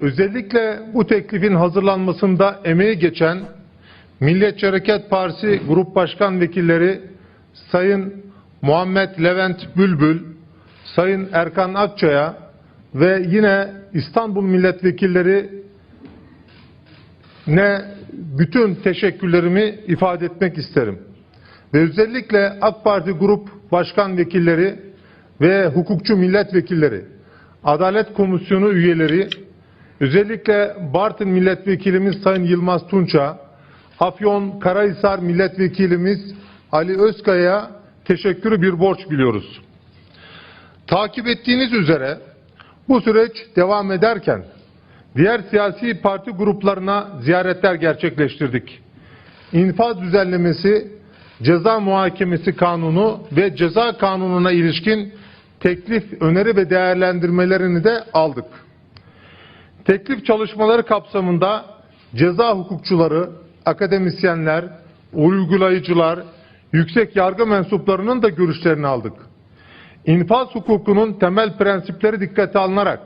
Özellikle bu teklifin hazırlanmasında emeği geçen Milliyetçi Hareket Partisi Grup Başkan Vekilleri Sayın Muhammed Levent Bülbül, Sayın Erkan Akçay'a ve yine İstanbul Milletvekilleri ne bütün teşekkürlerimi ifade etmek isterim. Ve özellikle AK Parti Grup Başkan Vekilleri ve hukukçu milletvekilleri, Adalet Komisyonu üyeleri, özellikle Bartın Milletvekilimiz Sayın Yılmaz Tunç'a, Afyon Karahisar Milletvekilimiz Ali Özkaya'ya teşekkürü bir borç biliyoruz. Takip ettiğiniz üzere bu süreç devam ederken diğer siyasi parti gruplarına ziyaretler gerçekleştirdik. İnfaz düzenlemesi, ceza muhakemesi kanunu ve ceza kanununa ilişkin teklif, öneri ve değerlendirmelerini de aldık. Teklif çalışmaları kapsamında ceza hukukçuları, akademisyenler, uygulayıcılar, yüksek yargı mensuplarının da görüşlerini aldık. İnfaz hukukunun temel prensipleri dikkate alınarak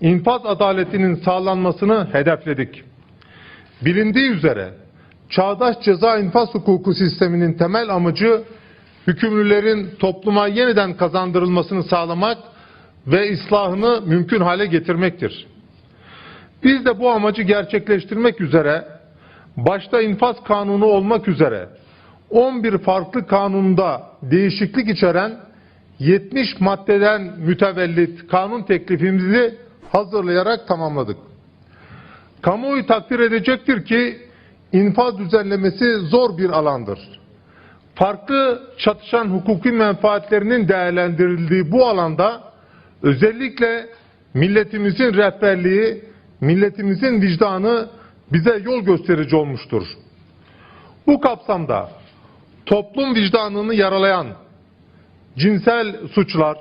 infaz adaletinin sağlanmasını hedefledik. Bilindiği üzere çağdaş ceza infaz hukuku sisteminin temel amacı hükümlülerin topluma yeniden kazandırılmasını sağlamak ve islahını mümkün hale getirmektir. Biz de bu amacı gerçekleştirmek üzere başta infaz kanunu olmak üzere 11 farklı kanunda değişiklik içeren 70 maddeden mütevellit kanun teklifimizi hazırlayarak tamamladık. Kamuoyu takdir edecektir ki infaz düzenlemesi zor bir alandır. Farklı çatışan hukuki menfaatlerinin değerlendirildiği bu alanda özellikle milletimizin rehberliği, milletimizin vicdanı bize yol gösterici olmuştur. Bu kapsamda toplum vicdanını yaralayan cinsel suçlar,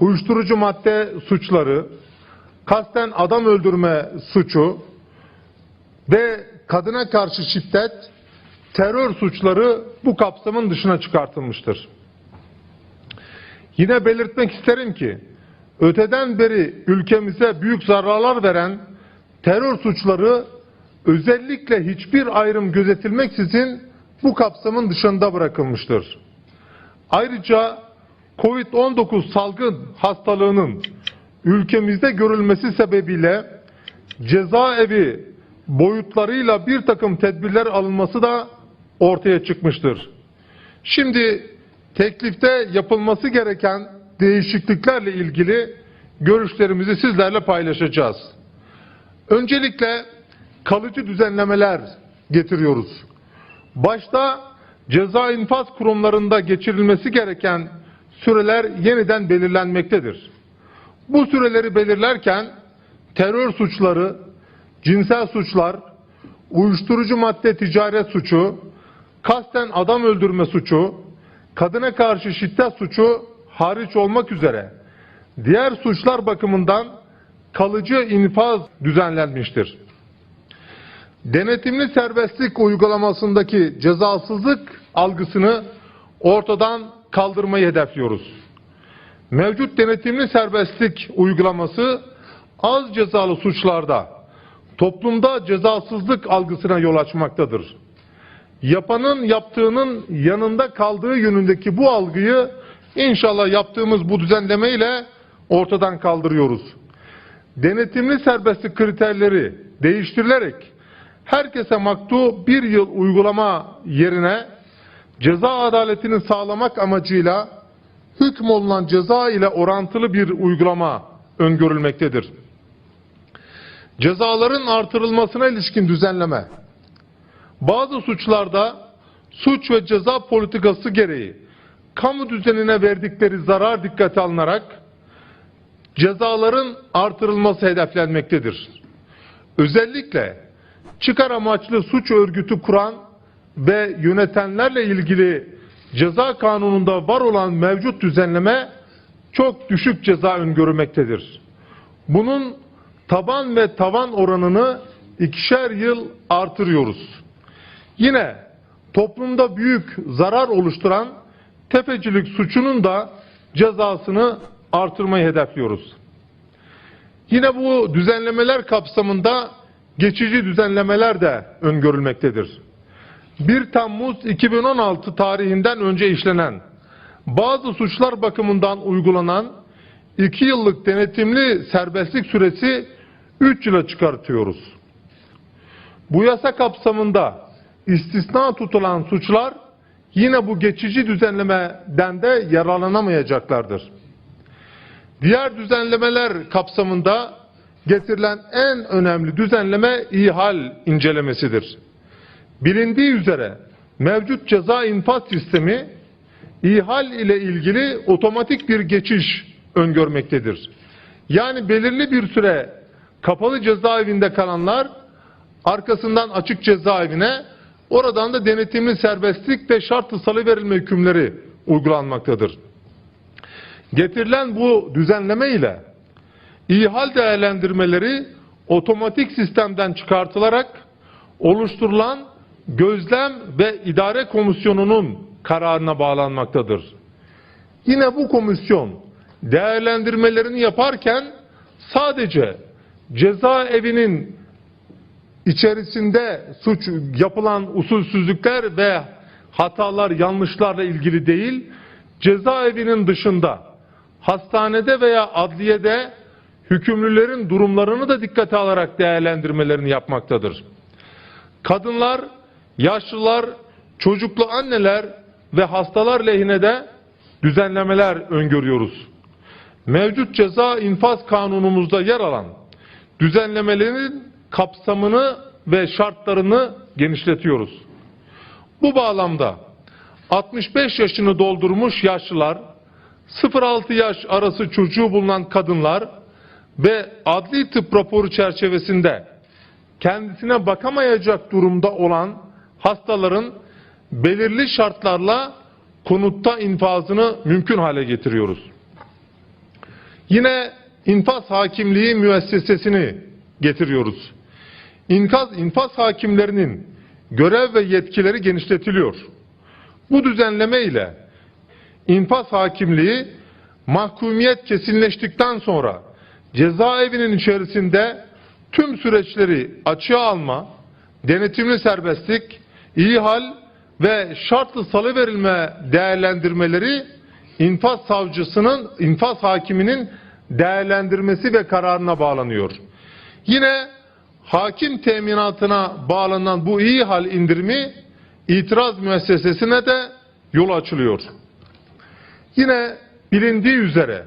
uyuşturucu madde suçları, kasten adam öldürme suçu ve kadına karşı şiddet, terör suçları bu kapsamın dışına çıkartılmıştır. Yine belirtmek isterim ki öteden beri ülkemize büyük zararlar veren terör suçları özellikle hiçbir ayrım gözetilmeksizin bu kapsamın dışında bırakılmıştır. Ayrıca Covid-19 salgın hastalığının ülkemizde görülmesi sebebiyle cezaevi boyutlarıyla bir takım tedbirler alınması da ortaya çıkmıştır. Şimdi teklifte yapılması gereken değişikliklerle ilgili görüşlerimizi sizlerle paylaşacağız. Öncelikle kalıcı düzenlemeler getiriyoruz. Başta ceza infaz kurumlarında geçirilmesi gereken süreler yeniden belirlenmektedir. Bu süreleri belirlerken terör suçları, cinsel suçlar, uyuşturucu madde ticaret suçu, kasten adam öldürme suçu, kadına karşı şiddet suçu hariç olmak üzere diğer suçlar bakımından kalıcı infaz düzenlenmiştir. Denetimli serbestlik uygulamasındaki cezasızlık algısını ortadan kaldırmayı hedefliyoruz. Mevcut denetimli serbestlik uygulaması az cezalı suçlarda toplumda cezasızlık algısına yol açmaktadır. Yapanın yaptığının yanında kaldığı yönündeki bu algıyı inşallah yaptığımız bu düzenlemeyle ortadan kaldırıyoruz. Denetimli serbestlik kriterleri değiştirilerek herkese maktu bir yıl uygulama yerine ceza adaletini sağlamak amacıyla hükmolunan ceza ile orantılı bir uygulama öngörülmektedir. Cezaların artırılmasına ilişkin düzenleme. Bazı suçlarda suç ve ceza politikası gereği kamu düzenine verdikleri zarar dikkate alınarak cezaların artırılması hedeflenmektedir. Özellikle çıkar amaçlı suç örgütü kuran ve yönetenlerle ilgili ceza kanununda var olan mevcut düzenleme çok düşük ceza öngörmektedir. Bunun taban ve tavan oranını ikişer yıl artırıyoruz. Yine toplumda büyük zarar oluşturan tefecilik suçunun da cezasını artırmayı hedefliyoruz. Yine bu düzenlemeler kapsamında geçici düzenlemeler de öngörülmektedir. 1 Temmuz 2016 tarihinden önce işlenen bazı suçlar bakımından uygulanan 2 yıllık denetimli serbestlik süresi 3 yıla çıkartıyoruz. Bu yasa kapsamında istisna tutulan suçlar yine bu geçici düzenlemeden de yararlanamayacaklardır. Diğer düzenlemeler kapsamında getirilen en önemli düzenleme ihal incelemesidir. Bilindiği üzere mevcut ceza infaz sistemi ihal ile ilgili otomatik bir geçiş öngörmektedir. Yani belirli bir süre kapalı cezaevinde kalanlar arkasından açık cezaevine oradan da denetimli serbestlik ve şartlı salıverilme hükümleri uygulanmaktadır. Getirilen bu düzenleme ile ihal değerlendirmeleri otomatik sistemden çıkartılarak oluşturulan gözlem ve idare komisyonunun kararına bağlanmaktadır. Yine bu komisyon değerlendirmelerini yaparken sadece cezaevinin içerisinde suç yapılan usulsüzlükler ve hatalar, yanlışlarla ilgili değil, cezaevinin dışında hastanede veya adliyede hükümlülerin durumlarını da dikkate alarak değerlendirmelerini yapmaktadır. Kadınlar, yaşlılar, çocuklu anneler ve hastalar lehine de düzenlemeler öngörüyoruz. Mevcut ceza infaz kanunumuzda yer alan düzenlemelerin kapsamını ve şartlarını genişletiyoruz. Bu bağlamda 65 yaşını doldurmuş yaşlılar, 0-6 yaş arası çocuğu bulunan kadınlar ve adli tıp raporu çerçevesinde kendisine bakamayacak durumda olan hastaların belirli şartlarla konutta infazını mümkün hale getiriyoruz. Yine infaz hakimliği müessesesini getiriyoruz. İnkaz, infaz hakimlerinin görev ve yetkileri genişletiliyor. Bu düzenleme ile infaz hakimliği mahkumiyet kesinleştikten sonra cezaevinin içerisinde tüm süreçleri açığa alma, denetimli serbestlik, ihal ve şartlı salıverilme değerlendirmeleri infaz savcısının, infaz hakiminin değerlendirmesi ve kararına bağlanıyor. Yine hakim teminatına bağlanan bu iyi hal indirimi itiraz müessesesine de yol açılıyor. Yine bilindiği üzere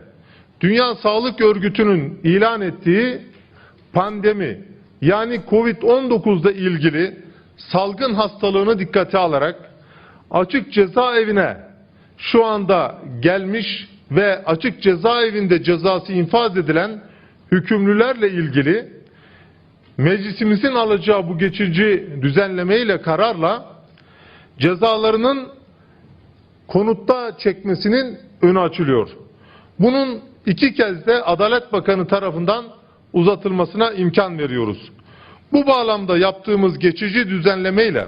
Dünya Sağlık Örgütü'nün ilan ettiği pandemi yani Covid-19 ile ilgili salgın hastalığını dikkate alarak açık cezaevine şu anda gelmiş ve açık cezaevinde cezası infaz edilen hükümlülerle ilgili meclisimizin alacağı bu geçici düzenleme ile kararla cezalarının konutta çekmesinin önü açılıyor. Bunun iki kez de Adalet Bakanı tarafından uzatılmasına imkan veriyoruz. Bu bağlamda yaptığımız geçici düzenleme ile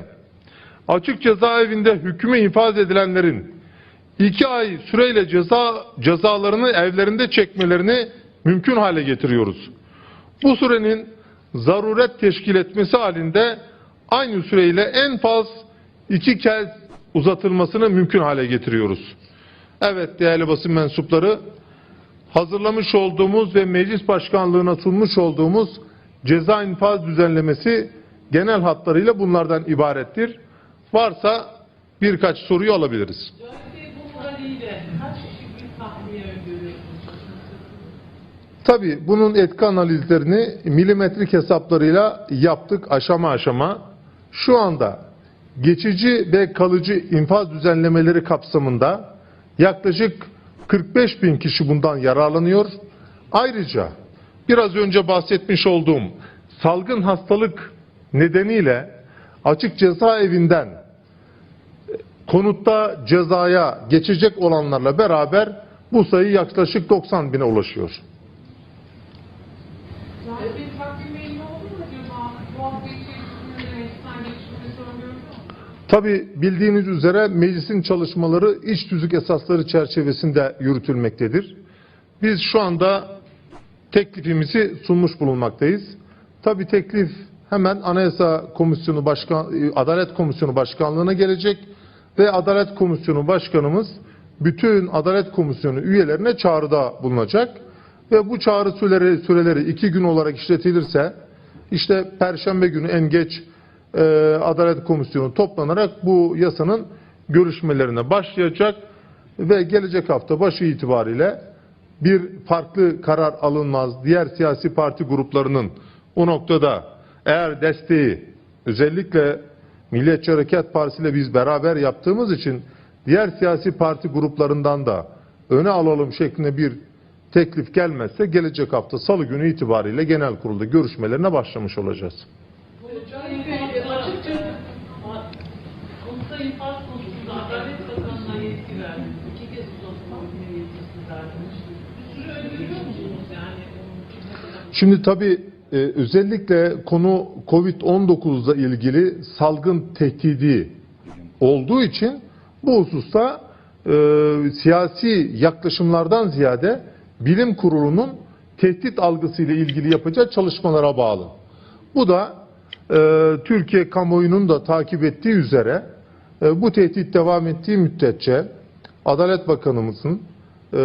açık cezaevinde hükmü infaz edilenlerin iki ay süreyle ceza cezalarını evlerinde çekmelerini mümkün hale getiriyoruz. Bu sürenin zaruret teşkil etmesi halinde aynı süreyle en faz iki kez uzatılmasını mümkün hale getiriyoruz. Evet değerli basın mensupları hazırlamış olduğumuz ve meclis başkanlığına sunmuş olduğumuz ceza infaz düzenlemesi genel hatlarıyla bunlardan ibarettir. Varsa birkaç soruyu alabiliriz. Tabii bunun etki analizlerini milimetrik hesaplarıyla yaptık aşama aşama. Şu anda geçici ve kalıcı infaz düzenlemeleri kapsamında yaklaşık 45 bin kişi bundan yararlanıyor. Ayrıca biraz önce bahsetmiş olduğum salgın hastalık nedeniyle açık cezaevinden konutta cezaya geçecek olanlarla beraber bu sayı yaklaşık 90 bine ulaşıyor. Tabi bildiğiniz üzere meclisin çalışmaları iç tüzük esasları çerçevesinde yürütülmektedir. Biz şu anda teklifimizi sunmuş bulunmaktayız. Tabi teklif hemen Anayasa Komisyonu Başkan Adalet Komisyonu Başkanlığına gelecek ve Adalet Komisyonu Başkanımız bütün Adalet Komisyonu üyelerine çağrıda bulunacak ve bu çağrı süreleri, süreleri iki gün olarak işletilirse işte Perşembe günü en geç e, Adalet Komisyonu toplanarak bu yasanın görüşmelerine başlayacak ve gelecek hafta başı itibariyle bir farklı karar alınmaz. Diğer siyasi parti gruplarının o noktada eğer desteği özellikle Milliyetçi Hareket Partisi ile biz beraber yaptığımız için diğer siyasi parti gruplarından da öne alalım şeklinde bir teklif gelmezse gelecek hafta salı günü itibariyle genel kurulda görüşmelerine başlamış olacağız. Sayın Bey, açıkçası Konuta infaz konusunda Adalet Bakanı'na yetki verdiniz. İki kez uzatma yetkisi verdiniz. Bir süre öngörüyor musunuz yani? onun ne kadar- Şimdi tabii e, özellikle konu Covid-19 ile ilgili salgın tehdidi olduğu için bu hususta e, siyasi yaklaşımlardan ziyade bilim kurulunun tehdit algısıyla ilgili yapacağı çalışmalara bağlı. Bu da e, Türkiye kamuoyunun da takip ettiği üzere e, bu tehdit devam ettiği müddetçe Adalet Bakanımızın e,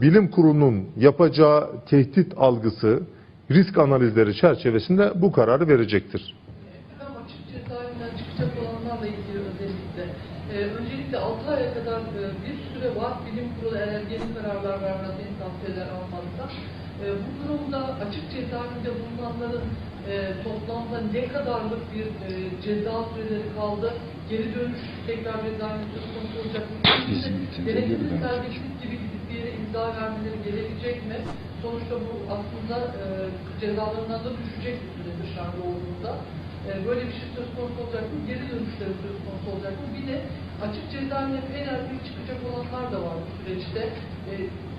bilim kurulunun yapacağı tehdit algısı, risk analizleri çerçevesinde bu kararı verecektir. Hem açık cezaevinden çıkacak olanlarla ilgili özellikle. Ee, öncelikle 6 aya kadar e, bir süre var. Bilim kurulu eğer yeni kararlar vermez, yeni tavsiyeler almazsa. E, bu durumda açık cezaevinde bulunanların e, toplamda ne kadarlık bir e, ceza süreleri kaldı? Geri dönüş tekrar konusu olacak mı? İzin bitince geri dönüş. serbestlik gibi gidip bir yere imza vermeleri gerekecek mi? Sonuçta bu aslında e, cezalarından da düşecek süre dışarıda olduğunda. E, böyle bir şey söz konusu olacak mı? Geri dönüşleri söz konusu olacak mı? Bir de açık cezaevine en erken çıkacak olanlar da var bu süreçte. E,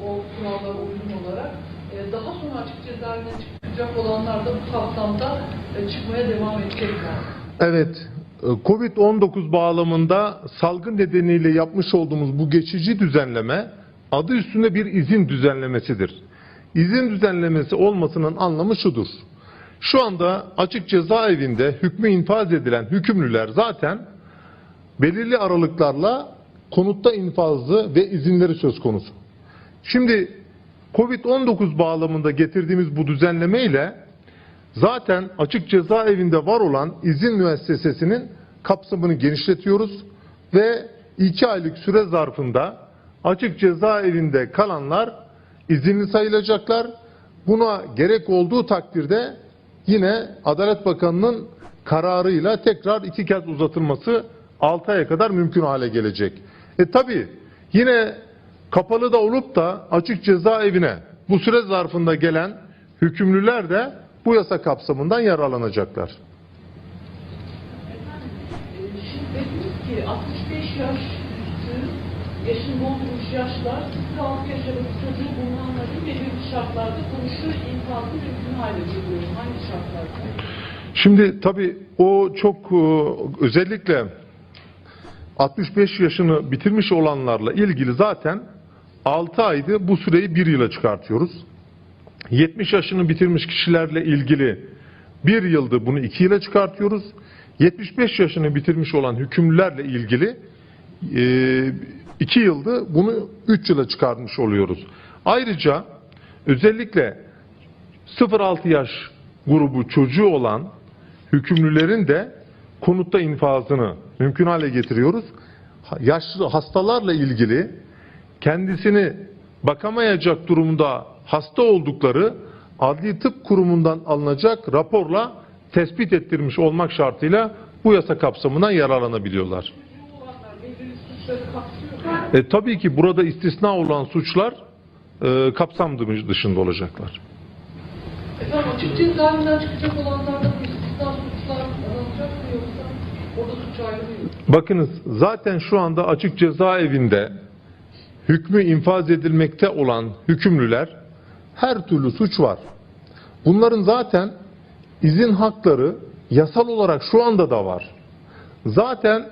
o kurallara uygun olarak. E, daha sonra açık cezaevine çıkacak olanlar da bu kapsamda e, çıkmaya devam edecekler. Evet, e, Covid-19 bağlamında salgın nedeniyle yapmış olduğumuz bu geçici düzenleme adı üstünde bir izin düzenlemesidir. İzin düzenlemesi olmasının anlamı şudur. Şu anda açık cezaevinde hükmü infaz edilen hükümlüler zaten belirli aralıklarla konutta infazı ve izinleri söz konusu. Şimdi Covid-19 bağlamında getirdiğimiz bu düzenleme ile zaten açık cezaevinde var olan izin müessesesinin kapsamını genişletiyoruz ve iki aylık süre zarfında açık cezaevinde kalanlar izinli sayılacaklar. Buna gerek olduğu takdirde yine Adalet Bakanı'nın kararıyla tekrar iki kez uzatılması 6 aya kadar mümkün hale gelecek. E tabi yine kapalı da olup da açık cezaevine bu süre zarfında gelen hükümlüler de bu yasa kapsamından yararlanacaklar. Şimdi dediniz ki 65 yaş yaşın doldurmuş yaşlar 46 yaşındaki çocuğu bulunanların belirli şartlarda konuşur infazı mümkün hale geliyor. Hangi şartlarda? Şimdi tabii o çok e, özellikle 65 yaşını bitirmiş olanlarla ilgili zaten 6 aydı bu süreyi 1 yıla çıkartıyoruz. 70 yaşını bitirmiş kişilerle ilgili 1 yıldı bunu 2 yıla çıkartıyoruz. 75 yaşını bitirmiş olan hükümlülerle ilgili 2 yıldı bunu 3 yıla çıkartmış oluyoruz. Ayrıca özellikle 0-6 yaş grubu çocuğu olan hükümlülerin de konutta infazını mümkün hale getiriyoruz. Yaşlı hastalarla ilgili kendisini bakamayacak durumda hasta oldukları adli tıp kurumundan alınacak raporla tespit ettirmiş olmak şartıyla bu yasa kapsamından yararlanabiliyorlar. Çocuğu olanlar belirli suçları kapsıyor. mu? E, tabii ki burada istisna olan suçlar e, kapsam dışında olacaklar. Efendim açık cezaevinden çıkacak olanlarda istisna suçlar aranacak mı yoksa orada suç ayrılıyor? Bakınız zaten şu anda açık cezaevinde hükmü infaz edilmekte olan hükümlüler her türlü suç var. Bunların zaten izin hakları yasal olarak şu anda da var. Zaten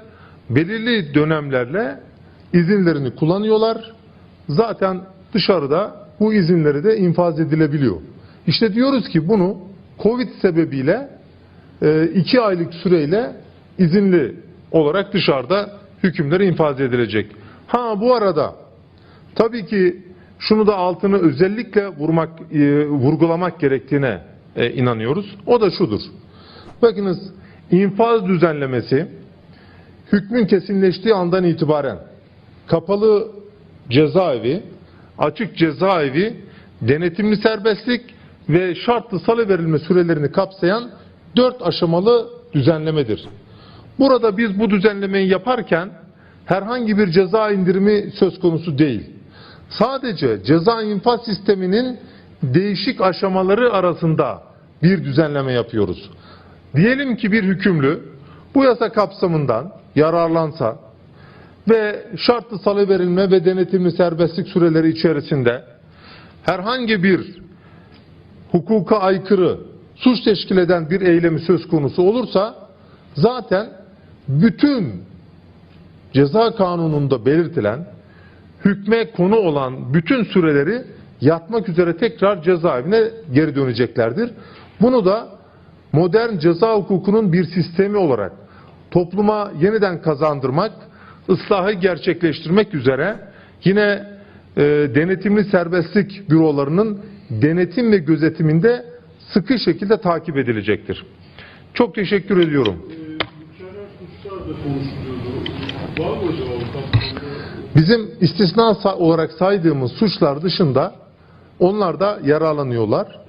belirli dönemlerle izinlerini kullanıyorlar. Zaten dışarıda bu izinleri de infaz edilebiliyor. İşte diyoruz ki bunu Covid sebebiyle e, iki aylık süreyle izinli olarak dışarıda hükümleri infaz edilecek. Ha bu arada tabii ki şunu da altını özellikle vurmak, e, vurgulamak gerektiğine e, inanıyoruz. O da şudur. Bakınız infaz düzenlemesi hükmün kesinleştiği andan itibaren kapalı cezaevi, açık cezaevi, denetimli serbestlik ve şartlı salı verilme sürelerini kapsayan dört aşamalı düzenlemedir. Burada biz bu düzenlemeyi yaparken herhangi bir ceza indirimi söz konusu değil. Sadece ceza infaz sisteminin değişik aşamaları arasında bir düzenleme yapıyoruz. Diyelim ki bir hükümlü bu yasa kapsamından yararlansa ve şartlı salı verilme ve denetimli serbestlik süreleri içerisinde herhangi bir hukuka aykırı suç teşkil eden bir eylemi söz konusu olursa zaten bütün ceza kanununda belirtilen hükme konu olan bütün süreleri yatmak üzere tekrar cezaevine geri döneceklerdir. Bunu da modern ceza hukukunun bir sistemi olarak topluma yeniden kazandırmak, ıslahı gerçekleştirmek üzere yine e, denetimli serbestlik bürolarının denetim ve gözetiminde sıkı şekilde takip edilecektir. Çok teşekkür ediyorum. Kapsamda? Bizim istisna olarak saydığımız suçlar dışında onlar da yararlanıyorlar.